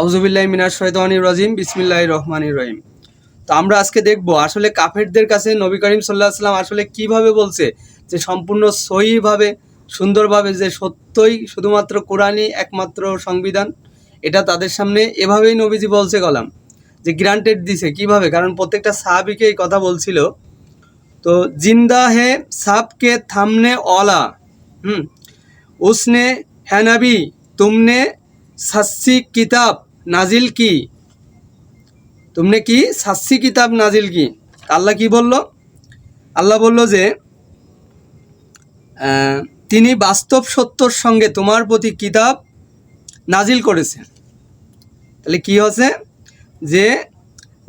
আউজুবিল্লাহ মিনার শৈতানির রাজিম বিসমিল্লাহ রহমান রহিম। তো আমরা আজকে দেখব আসলে কাফেরদের কাছে নবী করিম সাল্লাহ সাল্লাম আসলে কীভাবে বলছে যে সম্পূর্ণ সহিভাবে, সুন্দরভাবে যে সত্যই শুধুমাত্র কোরআনই একমাত্র সংবিধান, এটা তাদের সামনে এভাবেই নবীজি বলছে কলাম, যে গ্রান্টেড দিছে কীভাবে? কারণ প্রত্যেকটা সাহাবিকে এই কথা বলছিল। তো জিন্দা হে সাপকে থামনে অলা, হুম, উসনে হ্যানাবি তুমনে সাসি কিতাব নাজিল কি? তুমি কি সাসি কিতাব নাজিল কি? আল্লাহ কি বলল? আল্লাহ বলল যে তিনি বাস্তব সত্যর সঙ্গে তোমার প্রতি কিতাব নাজিল করেছে তাহলে কি হচ্ছে যে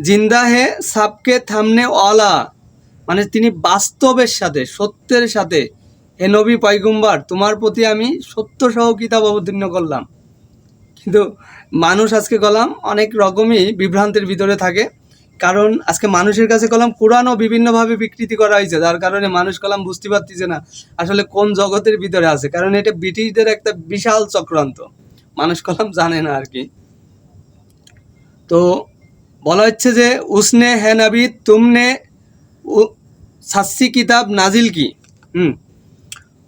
জিন্দা হে সাপকে থামনে ওয়ালা মানে তিনি বাস্তবের সাথে, সত্যের সাথে, হে নবী পাইগুম্বার তোমার প্রতি আমি সত্য সহ কিতাব অবতীর্ণ করলাম। কিন্তু মানুষ আজকে কলাম অনেক রকমই বিভ্রান্তের ভিতরে থাকে। কারণ আজকে মানুষের কাছে কলাম কোরআনও বিভিন্নভাবে বিকৃতি করা হয়েছে, যার কারণে মানুষ কলাম বুঝতে পারতেছে না আসলে কোন জগতের ভিতরে আছে। কারণ এটা ব্রিটিশদের একটা বিশাল চক্রান্ত। মানুষ কলাম জানে না আর কি। তো বলা হচ্ছে যে, উসনে হে নবী, তুমনে সাসি কিতাব নাজিল কি? হুম।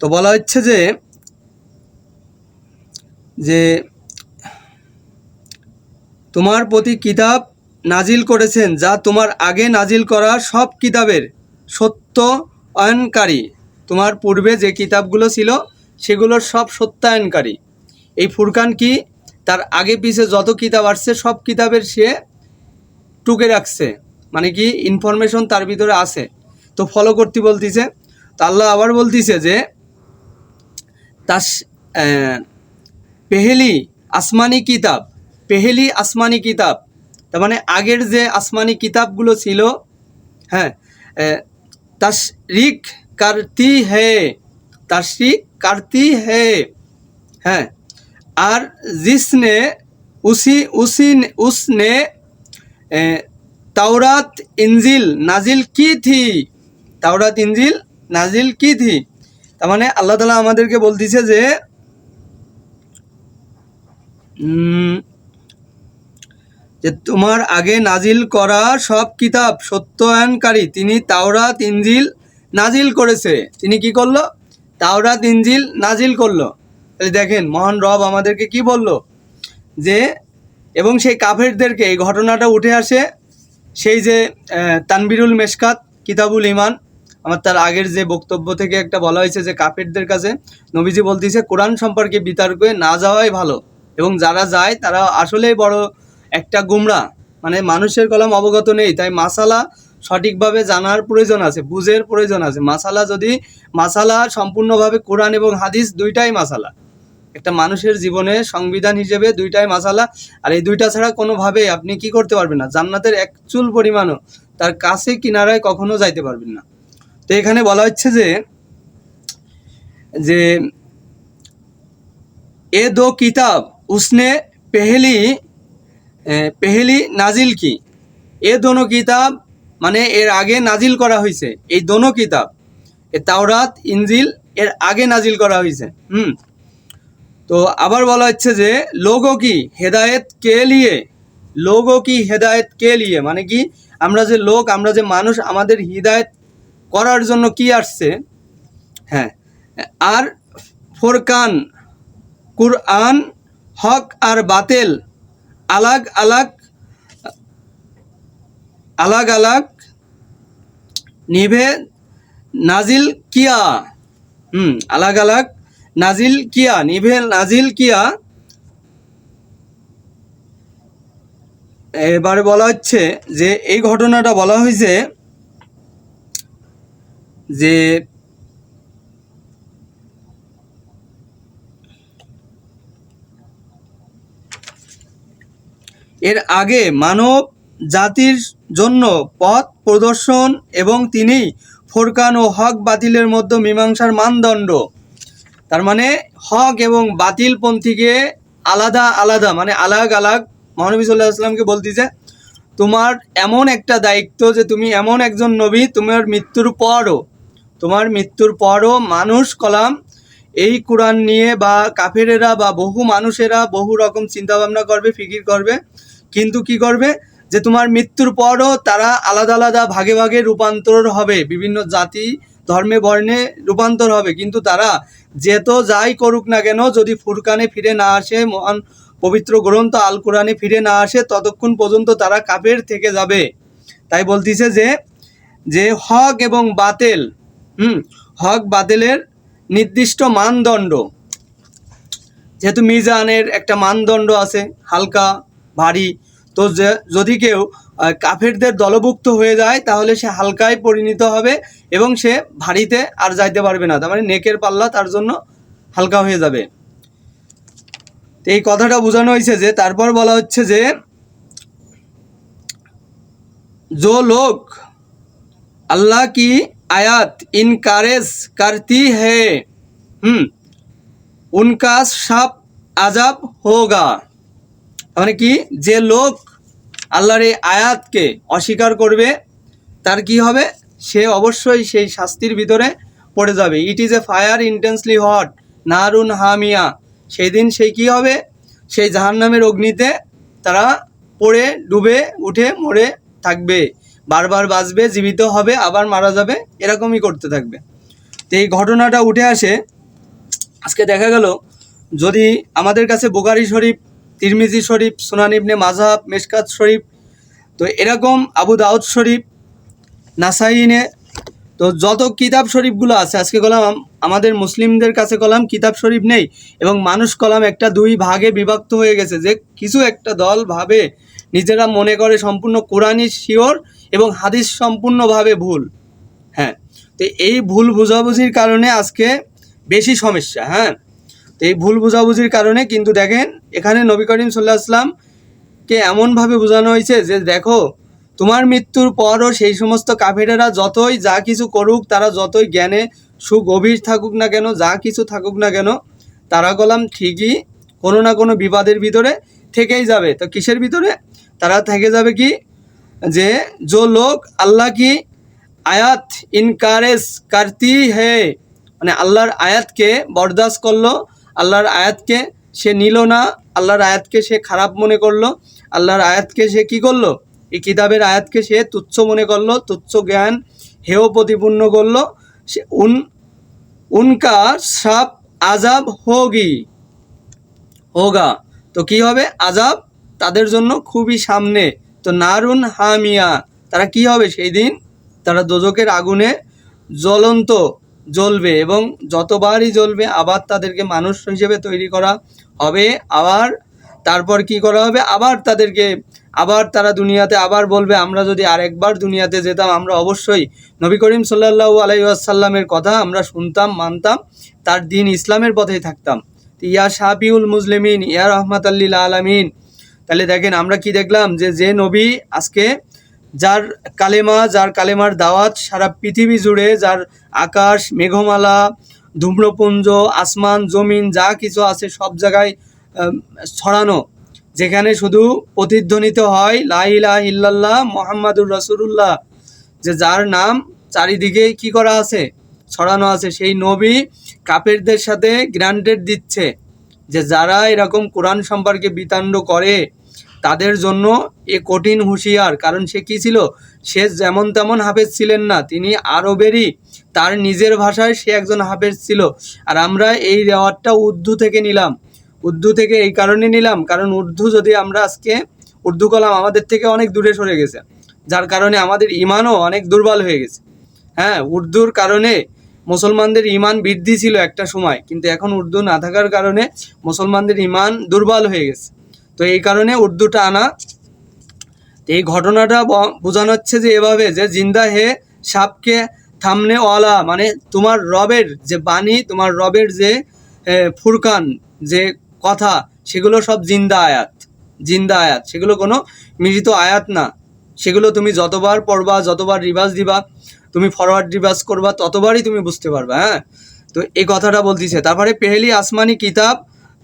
তো বলা হচ্ছে যে যে তোমার প্রতি কিতাব নাজিল করেছেন, যা তোমার আগে নাজিল করা সব কিতাবের সত্যায়নকারী তোমার পূর্বে যে কিতাবগুলো ছিল সেগুলোর সব সত্যায়নকারী। এই ফুরকান কি? তার আগে পিছে যত কিতাব আসছে, সব কিতাবের সে টুকে রাখছে। মানে কি? ইনফরমেশন তার ভিতরে আছে। তো ফলো করতে বলতিছে। তো আল্লাহ আবার বলতিছে যে তার পেহেলি আসমানি কিতাব পেহেলি আসমানি কিতাব। তার মানে আগের যে আসমানি কিতাবগুলো ছিল হ্যাঁ তাশরিক কার্তি হে, তাশরিক কার্তি হে হ্যাঁ আর জিসনে উসি, উসিন, উসনে তাওরাত, ইনজিল, নাজিল কি থি? তাওরাত, ইনজিল, নাজিল কি থি? তার মানে আল্লাহ তালা আমাদেরকে বলতেছে যে যে তোমার আগে নাজিল করা সব কিতাব সত্যায়নকারী তিনি তাওরাত, ইনজিল নাজিল করেছে। তিনি কি করল? তাওরাত, ইনজিল নাজিল করল। তাহলে দেখেন, মহান রব আমাদেরকে কি বলল? যে, এবং সেই কাফেরদেরকে, এই ঘটনাটা উঠে আসে সেই যে তানবিরুল মেশকাত, কিতাবুল ইমান আমার তার আগের যে বক্তব্য থেকে একটা বলা হয়েছে যে, কাফেরদের কাছে নবীজি বলতেছে, কোরআন সম্পর্কে বিতর্কে না যাওয়াই ভালো। এবং যারা যায়, তারা আসলেই বড় একটা গুমরা। মানে মানুষের কলম অবগত নেই, তাই মাসালা সঠিকভাবে জানার প্রয়োজন আছে, বুঝের প্রয়োজন আছে। মাসালা যদি, মাসালা সম্পূর্ণভাবে কোরআন এবং হাদিস দুইটাই মাসালা। একটা মানুষের জীবনে সংবিধান হিসেবে দুইটাই মাসালা, আর এই দুইটা ছাড়া কোনোভাবেই আপনি কি করতে পারবেন না। জান্নাতের এক চুল পরিমাণও তার কাছে কিনারায় কখনো যাইতে পারবেন না। তো এখানে বলা হচ্ছে যে যে এ দো কিতাব, উসনে পেহেলি পেহেলি নাজিল কি? এ দোনো কিতাব মানে এর আগে নাজিল করা হয়েছে এই দোনো কিতাব, এ তাওরাত, ইনজিল, এর আগে নাজিল করা হয়েছে হুম? তো আবার বলা হচ্ছে যে, লোগো কি? হেদায়েত কে লিয়ে? লোগো কি হেদায়েত কে লিয়ে? মানে কি, আমরা যে লোক, আমরা যে মানুষ, আমাদের হিদায়ত করার জন্য কি আসছে? হ্যাঁ আর ফোরকান, কুরআন, হক আর বাতেল আলাগ আলাগ আলাগ আলাগ, নিভে নাজিল কিয়া। হুম, আলাগ আলাগ, নাজিল কিয়া, নিভে নাজিল কিয়া। এবারে বলা হচ্ছে যে, এই ঘটনাটা বলা হয়েছে যে এর আগে মানব জাতির জন্য পথ প্রদর্শন এবং তিনি ফোরকান ও হক বাতিলের মধ্যে মীমাংসার মানদণ্ড। তার মানে হক এবং বাতিল পন্থীকে আলাদা আলাদা মানে আলাগ আলাগ। মহানবী সাল্লাহ আসলামকে বলতেছে তোমার এমন একটা দায়িত্ব যে তুমি এমন একজন নবী, তোমার মৃত্যুর পরও, তোমার মৃত্যুর পরও মানুষ কলাম। এই কোরআন নিয়ে বা কাফেরেরা বা বহু মানুষেরা বহু রকম চিন্তাভাবনা করবে, ফিকির করবে। কিন্তু কি করবে? যে তোমার মৃত্যুর পরও তারা আলাদা আলাদা ভাগে ভাগে রূপান্তর হবে। বিভিন্ন জাতি, ধর্মে, বর্ণে রূপান্তর হবে। কিন্তু তারা যেত যাই করুক না কেন, যদি ফুরকানে ফিরে না আসে, মহান পবিত্র গ্রন্থ আল কোরআনে ফিরে না আসে, ততক্ষণ পর্যন্ত তারা কাফের থেকে যাবে। তাই বলতিছে যে যে হক এবং বাতেল, হুম, হক বাতেলের নির্দিষ্ট মানদণ্ড। যেহেতু মিজানের একটা মানদণ্ড আছে, হালকা, ভারী তো যে যদি কেউ আহ, কাফেরদের দলভুক্ত হয়ে যায় তাহলে সে হালকায় পরিণত হবে এবং সে ভারীতে আর যাইতে পারবে না তার মানে নেকের পাল্লা তার জন্য হালকা হয়ে যাবে তো এই কথাটা বোঝানো হয়েছে যে তারপর বলা হচ্ছে যে जो लोग अल्लाह की आयत इनकारेज करती है हम्म उनका सब আজাব হোগা মানে কি? যে লোক আল্লাহর এই আয়াতকে অস্বীকার করবে, তার কি হবে? সে অবশ্যই সেই শাস্তির ভিতরে পড়ে যাবে। It is a fire intensely hot নারুন হামিয়া। সেই দিন সেই কি হবে? সেই জাহান্নামের অগ্নিতে তারা পড়ে, ডুবে, উঠে, মরে থাকবে। বারবার বাঁচবে, জীবিত হবে, আবার মারা যাবে, এরকমই করতে থাকবে। তো এই ঘটনাটা উঠে আসে। আজকে দেখা গেল, যদি আমাদের কাছে বোগারি শরীফ তিরমিজি শরীফ, সুনান ইবনে মাঝহাব মেশকাত শরীফ, তো এরকম আবু দাউদ শরীফ নাসাইনে তো যত কিতাব শরীফগুলো আছে, আজকে কলাম আমাদের মুসলিমদের কাছে কলাম কিতাব শরীফ নেই এবং মানুষ কলাম একটা দুই ভাগে বিভক্ত হয়ে গেছে যে কিছু একটা দল ভাবে নিজেরা মনে করে সম্পূর্ণ কোরআনই শিওর এবং হাদিস সম্পূর্ণভাবে ভুল। হ্যাঁ তো এই ভুল বোঝাবুঝির কারণে আজকে বেশি সমস্যা হ্যাঁ? তো এই ভুল বোঝাবুঝির কারণে কিন্তু দেখেন, এখানে নবী করিম সাল্লাহ আসলামকে এমনভাবে বোঝানো হয়েছে যে দেখো, তোমার মৃত্যুর পরও সেই সমস্ত কাফেরেরা যতই যা কিছু করুক, তারা যতই জ্ঞানে সুগভীর থাকুক না কেন, যা কিছু থাকুক না কেন, তারা গলাম ঠিকই কোনো না কোনো বিবাদের ভিতরে থেকেই যাবে। তো কিসের ভিতরে? তারা থেকে যাবে কি? যে जो লোক আল্লাহ কি আয়াত ইনকারেজ করতি হে মানে আল্লাহর আয়াতকে বরদাস্ত করল আল্লাহর আয়াতকে সে নিল না, আল্লাহর আয়াতকে সে খারাপ মনে করল, আল্লাহর আয়াতকে সে কি করল? এই কিতাবের আয়াতকে সে তুচ্ছ মনে করল, তুচ্ছ জ্ঞান হেয় প্রতিপূর্ণ করল। সে উন, উনকা সাপ আজাব হোগি, হোগা। তো কি হবে? আজাব তাদের জন্য খুবই সামনে। তো নারুন হামিয়া, তারা কি হবে সেই দিন? তারা দোজকের আগুনে জ্বলন্ত জ্বলবে এবং যতবারই জ্বলবে আবার তাদেরকে মানুষ হিসেবে তৈরি করা হবে। আবার তারপর কি করা হবে? আবার তাদেরকে, আবার তারা দুনিয়াতে আবার বলবে, আমরা যদি আরেকবার দুনিয়াতে যেতাম, আমরা অবশ্যই নবী করিম সাল্লাহু আলাইসাল্লামের কথা আমরা শুনতাম, মানতাম, তার দিন ইসলামের পথেই থাকতাম। ইয়া শাফিউল মুসলিমিন, ইয়া রহমাত আল্লিল আলমিন। তাহলে দেখেন আমরা কি দেখলাম যে যে নবী আজকে যার কালেমা, যার কালেমার দাওয়াত সারা পৃথিবী জুড়ে, যার আকাশ, মেঘমালা, ধূম্রপুঞ্জ, আসমান, জমিন, যা কিছু আছে সব জায়গায় ছড়ানো। যেখানে শুধু প্রতিধ্বনিত হয় লাইলা ইল্লাল্লাহ মোহাম্মদুর রসুল্লাহ যে যার নাম চারিদিকে কি করা আছে? ছড়ানো আছে। সেই নবী কাপেরদের সাথে গ্রান্টেড দিচ্ছে। যে যারা এরকম কোরআন সম্পর্কে বিতাণ্ড করে তাদের জন্য এ কঠিন হুঁশিয়ার। কারণ সে কি ছিল? সে যেমন তেমন হাফেজ ছিলেন না, তিনি আরবেরই। তার নিজের ভাষায় সে একজন হাফেজ ছিল। আর আমরা এই রেওয়ারটা উর্দু থেকে নিলাম। উর্দু থেকে এই কারণে নিলাম, কারণ উর্দু যদি আমরা আজকে, উর্দু কলাম আমাদের থেকে অনেক দূরে সরে গেছে। যার কারণে আমাদের ইমানও অনেক দুর্বল হয়ে গেছে। হ্যাঁ উর্দুর কারণে মুসলমানদের ইমান বৃদ্ধি ছিল একটা সময়, কিন্তু এখন উর্দু না থাকার কারণে মুসলমানদের ইমান দুর্বল হয়ে গেছে। তো এই কারণে উর্দুটা আনা। এই ঘটনাটা বোঝানো হচ্ছে যে এভাবে যে জিন্দা হে সাপকে থামনে ওয়ালা মানে তোমার রবের যে বাণী, তোমার রবের যে ফুরকান, যে কথা, সেগুলো সব জিন্দা আয়াত জিন্দা আয়াত। সেগুলো কোনো মৃত আয়াত না। সেগুলো তুমি যতবার পড়বা, যতবার রিভার্স দিবা, তুমি ফরওয়ার্ড রিভার্স করবা, ততবারই তুমি বুঝতে পারবা হ্যাঁ? তো এই কথাটা বলতেছে। তারপরে পেহেলি আসমানি কিতাব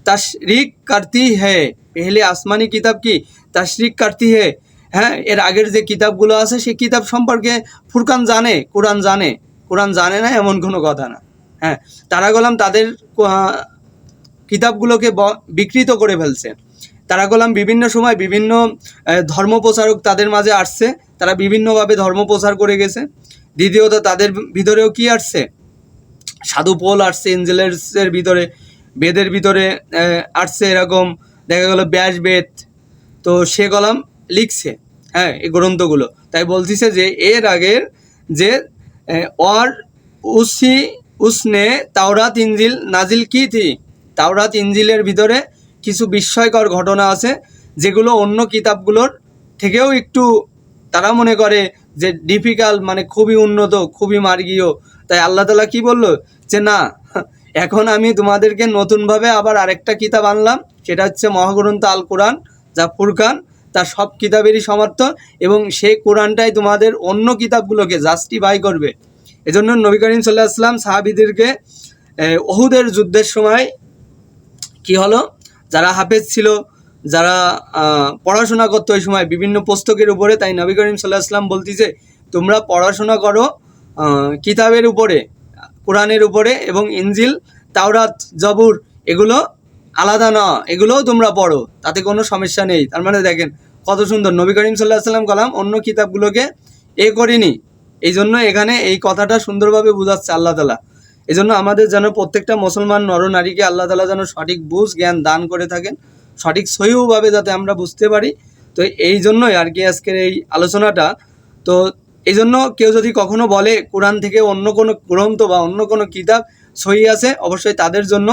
তশরিক করতি হে। পেহলি আসমানি কিতাব কি তশরিক করতি হে? হ্যাঁ এর আগের যে কিতাবগুলো আছে সেই কিতাব সম্পর্কে ফুরকান জানে কোরআন জানে। কোরআন জানে না এমন কোনো কথা না। হ্যাঁ তারা গোলাম তাদের কিতাবগুলোকে বিকৃত করে ফেলছে। তারা গোলাম বিভিন্ন সময় বিভিন্ন আহ, ধর্ম প্রচারক তাদের মাঝে আসছে। তারা বিভিন্নভাবে ধর্ম প্রচার করে গেছে। দ্বিতীয়ত তাদের ভিতরেও কি আসছে? সাধু পোল আসছে এঞ্জেলের ভিতরে বেদের ভিতরে আসছে এরকম দেখা গেল ব্যাস বেদ। তো সে কলাম লিখছে হ্যাঁ এই গ্রন্থগুলো। তাই বলতিছে যে, এর আগের যে অর উসি উসনে তাওরাত ইঞ্জিল নাজিল কি থি? তাওরাত ইঞ্জিলের ভিতরে কিছু বিস্ময়কর ঘটনা আছে, যেগুলো অন্য কিতাবগুলোর থেকেও একটু তারা মনে করে যে ডিফিকাল্ট মানে খুবই উন্নত, খুবই মার্গীয়। তাই আল্লাহ তালা কি বলল? যে না, এখন আমি তোমাদেরকে নতুনভাবে আবার আরেকটা কিতাব আনলাম সেটা হচ্ছে মহাগ্রন্থ আল কোরআন যা ফুরকান তার সব কিতাবেরই সমর্থ এবং সেই কোরআনটাই তোমাদের অন্য কিতাবগুলোকে জাস্টিফাই করবে। এজন্য নবী করিম সাল্লাহ আসলাম সাহাবিদেরকে এ, ওহুদের যুদ্ধের সময় কি হলো? যারা হাফেজ ছিল যারা পড়াশোনা করতো ওই সময় বিভিন্ন পুস্তকের উপরে তাই নবী করিম সাল্লাহ আসলাম বলতেছে তোমরা পড়াশোনা করো কিতাবের উপরে কোরআনের উপরে এবং ইঞ্জিল তাওরাত জবুর এগুলো আলাদা না, এগুলোও তোমরা পড়ো, তাতে কোনো সমস্যা নেই। তার মানে দেখেন, কত সুন্দর। নবী করিম সাল্লাহ সাল্লাম কলাম অন্য কিতাবগুলোকে এ করিনি। এই জন্য এখানে এই কথাটা সুন্দরভাবে বোঝাচ্ছে আল্লাহ তালা এই জন্য আমাদের যেন প্রত্যেকটা মুসলমান নরনারীকে আল্লাহ তালা যেন সঠিক বুঝ, জ্ঞান দান করে থাকেন, সঠিক সহিভাবে যাতে আমরা বুঝতে পারি। তো এই জন্যই আর কি আজকের এই আলোচনাটা। তো এই জন্য কেউ যদি কখনো বলে কোরআন থেকে অন্য কোনো গ্রন্থ বা অন্য কোনো কিতাব সহি আছে, অবশ্যই তাদের জন্য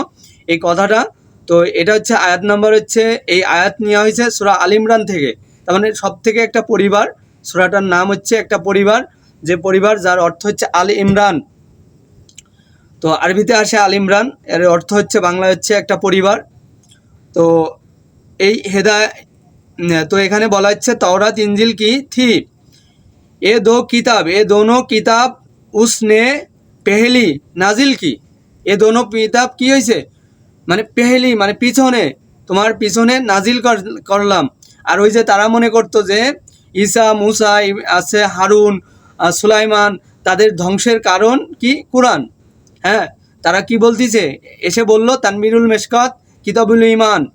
এই কথাটা তো এটা হচ্ছে আয়াত নাম্বার হচ্ছে, এই আয়াত নেওয়া হয়েছে সুরা আল ইমরান থেকে। তার মানে সব থেকে একটা পরিবার, সুরাটার নাম হচ্ছে একটা পরিবার, যে পরিবার যার অর্থ হচ্ছে আল ইমরান। তো আরবিতে আসে আল ইমরান, এর অর্থ হচ্ছে বাংলা হচ্ছে একটা পরিবার। তো এই হেদা, তো এখানে বলা হচ্ছে তওরাত ইঞ্জিল কি? থি। এ দো কিতাব, এ দোনো কিতাব উসনে পেহেলি, নাজিল কি? এ দোনো কিতাব কি হয়েছে মানে পেহেলি মানে পিছনে, তোমার পিছনে নাজিল কর- করলাম। আর ওই যে তারা মনে করতো যে, ঈসা, মুসা আছে হারুন সুলাইমান, তাদের ধ্বংসের কারণ কি? কোরআন। হ্যাঁ তারা কি বলতিছে? এসে বলল তানমিরুল মেশকাত, কিতাবুল ইমান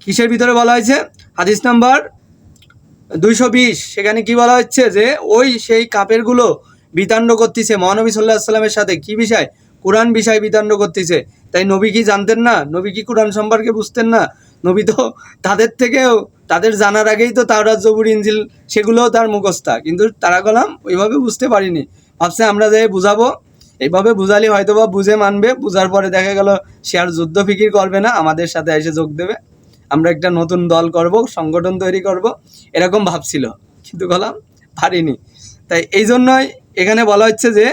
কিসের ভিতরে বলা হয়েছে? হাদিস নাম্বার দুইশো বিশ। সেখানে কি বলা হচ্ছে যে, ওই সেই কাপেরগুলো বিতাণ্ড করতেছে মহানবী সাল্লাহ সাল্লামের সাথে। কি বিষয়? কোরআন বিষয় বিতাণ্ড করতেছে। তাই নবী কি জানতেন না? নবী কি কোরআন সম্পর্কে বুঝতেন না? নবী তো তাদের থেকেও, তাদের জানার আগেই তো তাওরাত, জবুর ইঞ্জিল সেগুলোও তার মুখস্থা। কিন্তু তারা গলাম, ওইভাবে বুঝতে পারিনি। ভাবছে আমরা যে বুঝাবো, এইভাবে বুঝালে হয়তো বা বুঝে মানবে। বুঝার পরে দেখা গেল, সে আর যুদ্ধ ফিকির করবে না, আমাদের সাথে এসে যোগ দেবে। আমরা একটা নতুন দল করব, সংগঠন তৈরি করব, এরকম ভাবছিল। কিন্তু গলাম পারিনি। তাই এই জন্যই এখানে বলা হচ্ছে যে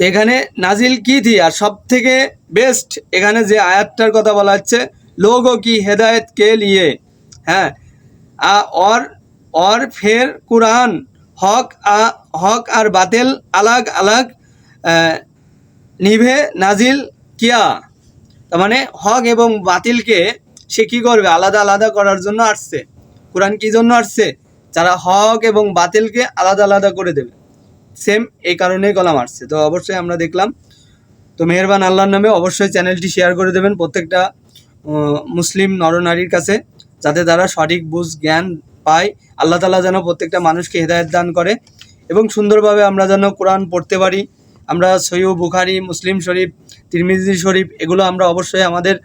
তো এখানে নাজিল কি থি আর সব থেকে বেস্ট এখানে যে আয়াতটার কথা বলা হচ্ছে লোগো কি হেদায়েত কে লিয়ে হ্যাঁ আ और और फिर कुरान हक आ हक আর বাতিল আলাগ আলাগ আহ, নিভে নাজিল কিয়া তার মানে হক এবং বাতিলকে সে কী করবে আলাদা আলাদা করার জন্য আসছে কোরআন কী জন্য আসছে যারা হক এবং বাতিলকে আলাদা আলাদা করে দেবে সেম এই কারণেই কলাম আসছে। তো অবশ্যই আমরা দেখলাম। তো মেহেরবান আল্লাহর নামে অবশ্যই চ্যানেলটি শেয়ার করে দেবেন প্রত্যেকটা মুসলিম নরনারীর কাছে, যাতে তারা সঠিক বুঝ, জ্ঞান পায়। আল্লাহ তালা যেন প্রত্যেকটা মানুষকে হেদায়ত দান করে এবং সুন্দরভাবে আমরা যেন কোরআন পড়তে পারি। আমরা সৈয়দ বুখারি, মুসলিম শরীফ, তিরমিজি শরীফ, এগুলো আমরা অবশ্যই আমাদের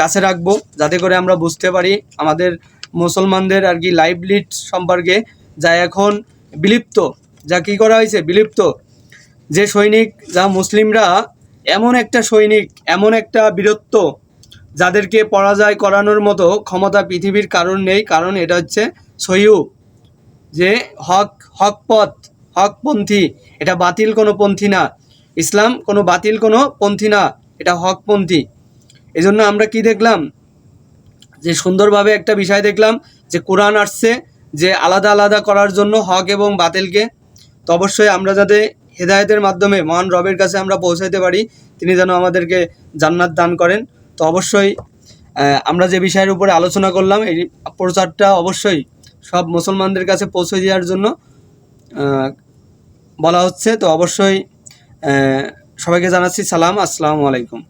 কাছে রাখব, যাতে করে আমরা বুঝতে পারি। আমাদের মুসলমানদের আর কি লাইভ লিড সম্পর্কে, যা এখন বিলুপ্ত যা কী করা হয়েছে, বিলুপ্ত। যে সৈনিক, যা মুসলিমরা, এমন একটা সৈনিক, এমন একটা বীরত্ব, যাদেরকে পরাজয় করানোর মতো ক্ষমতা পৃথিবীর কারণ নেই, কারণ এটা হচ্ছে সহিউ যে হক হক পথ হকপন্থী এটা বাতিল কোনো পন্থী না। ইসলাম কোনো বাতিল কোনো পন্থী না, এটা হকপন্থী এই জন্য আমরা কি দেখলাম? যে সুন্দরভাবে একটা বিষয় দেখলাম, যে কোরআন আসছে, যে আলাদা আলাদা করার জন্য হক এবং বাতিলকে তো অবশ্যই আমরা যাতে হেদায়তের মাধ্যমে মহান রবের কাছে আমরা পৌঁছাইতে পারি, তিনি যেন আমাদেরকে জান্নাত দান করেন। তো অবশ্যই আমরা যে বিষয়ের উপরে আলোচনা করলাম, এই প্রচারটা অবশ্যই সব মুসলমানদের কাছে পৌঁছে দেওয়ার জন্য বলা হচ্ছে। তো অবশ্যই সবাইকে জানাচ্ছি সালাম, আসসালামু আলাইকুম।